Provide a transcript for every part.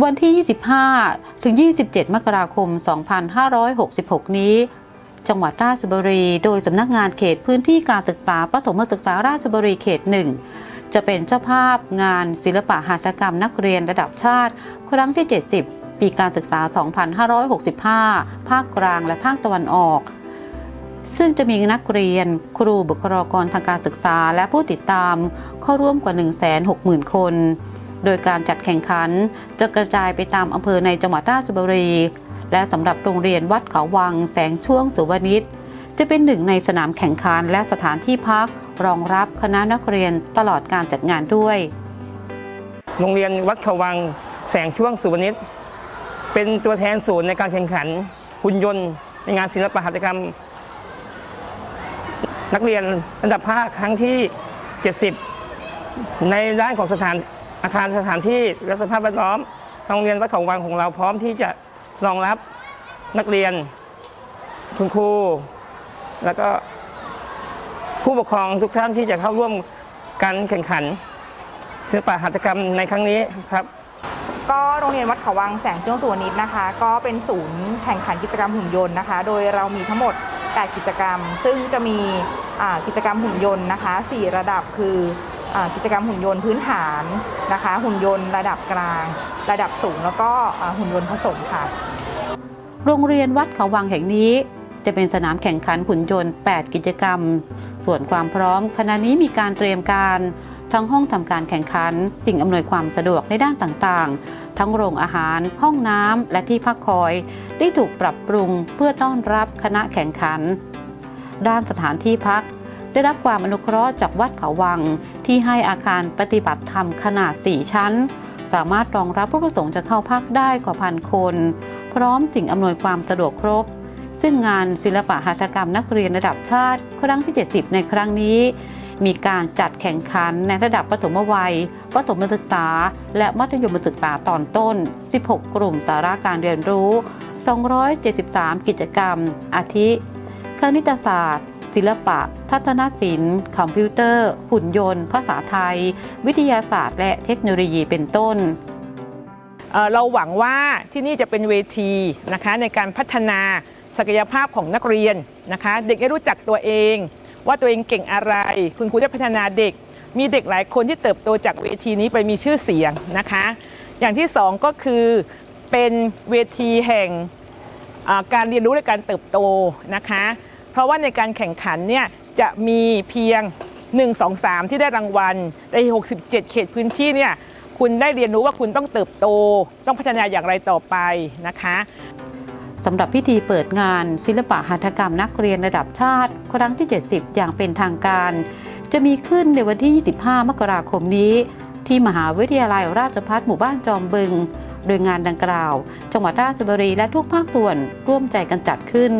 วันที่ 25 ถึง 27 มกราคม 2566 นี้ จังหวัดราชบุรี โดยสำนักงานเขตพื้นที่การศึกษาประถมศึกษาราชบุรีเขตหนึ่งจะเป็นเจ้าภาพงานศิลปะหัตถกรรมนักเรียนระดับชาติ ครั้งที่ 70 ปีการศึกษา 2565 ภาคกลางและภาคตะวันออก ซึ่งจะมีนักเรียน ครูบุคลากรทางการศึกษาและผู้ติดตามเข้าร่วมกว่า 160,000 คน โดยการจัดแข่งขัน จะกระจายไปตามอำเภอในจังหวัดราชบุรี และสำหรับโรงเรียนวัดเขาวังแสงช่วงสุวรรณิชจะเป็นหนึ่งในสนามแข่งขันและสถานที่พัก รองรับคณะนักเรียนตลอดการจัดงานด้วย โรงเรียนวัดเขาวังแสงช่วงสุวรรณิชเป็นตัวแทนศูนย์ในการแข่งขันหุ่นยนต์ในงานศิลปหัตถกรรม นักเรียนระดับภาคครั้งที่ 70 ในด้านของสถาน อาคารสถานที่และสภาพแวดล้อมโรงเรียนวัดเขาวังของเราพร้อมที่จะรองรับนักเรียน คุณครู แล้วก็ผู้ปกครองทุกท่านที่จะเข้าร่วมการแข่งขันศิลปะหัตถกรรมในครั้งนี้ครับก็โรงเรียนวัดเขาวังแสงเชื่องสุวรรณิชนะคะ ก็เป็นศูนย์แข่งขันกิจกรรมหุ่นยนต์นะคะ โดยเรามีทั้งหมด 8 กิจกรรม ซึ่งจะมีกิจกรรมหุ่นยนต์นะคะ 4 ระดับคือ กิจกรรมหุ่นยนต์พื้นฐานนะคะ หุ่นยนต์ระดับกลาง ระดับสูง แล้วก็หุ่นยนต์ผสมค่ะ โรงเรียนวัดเขาวังแห่งนี้ จะเป็นสนามแข่งขันหุ่นยนต์ 8 กิจกรรม ส่วนความพร้อมขณะนี้มีการเตรียมการทั้งห้องทำการแข่งขัน สิ่งอำนวยความสะดวกในด้านต่างๆ ทั้งโรงอาหาร ห้องน้ำและที่พักคอย ได้ถูกปรับปรุงเพื่อต้อนรับคณะแข่งขัน ด้านสถานที่พัก ได้รับความอนุเคราะห์จากวัดเขาวัง ที่ให้อาคารปฏิบัติธรรมขนาด 4 ชั้น สามารถรองรับผู้ประสงค์จะเข้าพักได้กว่าพันคน พร้อมสิ่งอำนวยความสะดวกครบ ซึ่งงานศิลปะหัตถกรรมนักเรียนระดับชาติ ครั้งที่ 70 ในครั้งนี้ มีการจัดแข่งขันในระดับประถมวัย ประถมศึกษา และมัธยมศึกษาตอนต้น 16 กลุ่มสาระการเรียนรู้ 273 กิจกรรม อาทิ คณิตศาสตร์ ศิลปะ ทัศนศิลป์ คอมพิวเตอร์ หุ่นยนต์ ภาษาไทย วิทยาศาสตร์ และเทคโนโลยีเป็นต้นเเราหวังว่าที่นี่จะเป็นเวทีนะคะในการพัฒนาศักยภาพของนักเรียนนะคะ เด็กได้รู้จักตัวเอง ว่าตัวเองเก่งอะไร คุณครูได้พัฒนาเด็ก มีเด็กหลายคนที่เติบโตจากเวทีนี้ไปมีชื่อเสียงนะคะ อย่างที่สองก็คือเป็นเวทีแห่งการเรียนรู้และการเติบโตนะคะ เพราะว่าในการแข่งขันเนี่ยจะมีเพียง 1 2 3 ที่ได้รางวัลใน 67 เขตพื้นที่เนี่ยคุณได้เรียนรู้ว่าคุณต้องเติบโต ต้องพัฒนาอย่างไรต่อไปนะคะสำหรับพิธีเปิดงานศิลปะหัตถกรรมนักเรียนระดับชาติ ครั้งที่ 70 อย่างเป็นทางการ จะมีขึ้นในวันที่ 25 มกราคมนี้ ที่มหาวิทยาลัยราชภัฏหมู่บ้านจอมบึง โดยงานดังกล่าว จังหวัดราชบุรีและทุกภาคส่วนร่วมใจกันจัดขึ้น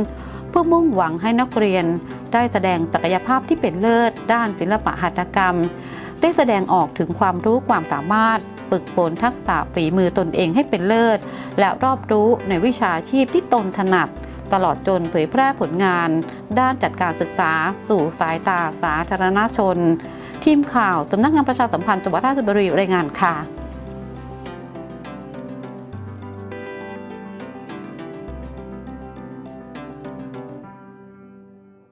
เพื่อมุ่งหวังให้นักเรียน ได้แสดงศักยภาพที่เป็นเลิศ ด้านศิลปะหัตถกรรม ได้แสดงออกถึงความรู้ความสามารถฝึกฝนทักษะฝีมือตนเองให้เป็นเลิศ และรอบรู้ในวิชาชีพที่ตนถนัด ตลอดจนเผยแพร่ผลงาน ด้านจัดการศึกษา สู่สายตาสาธารณชน ทีมข่าวสำนักงานประชาสัมพันธ์จังหวัดราชบุรีรายงานค่ะ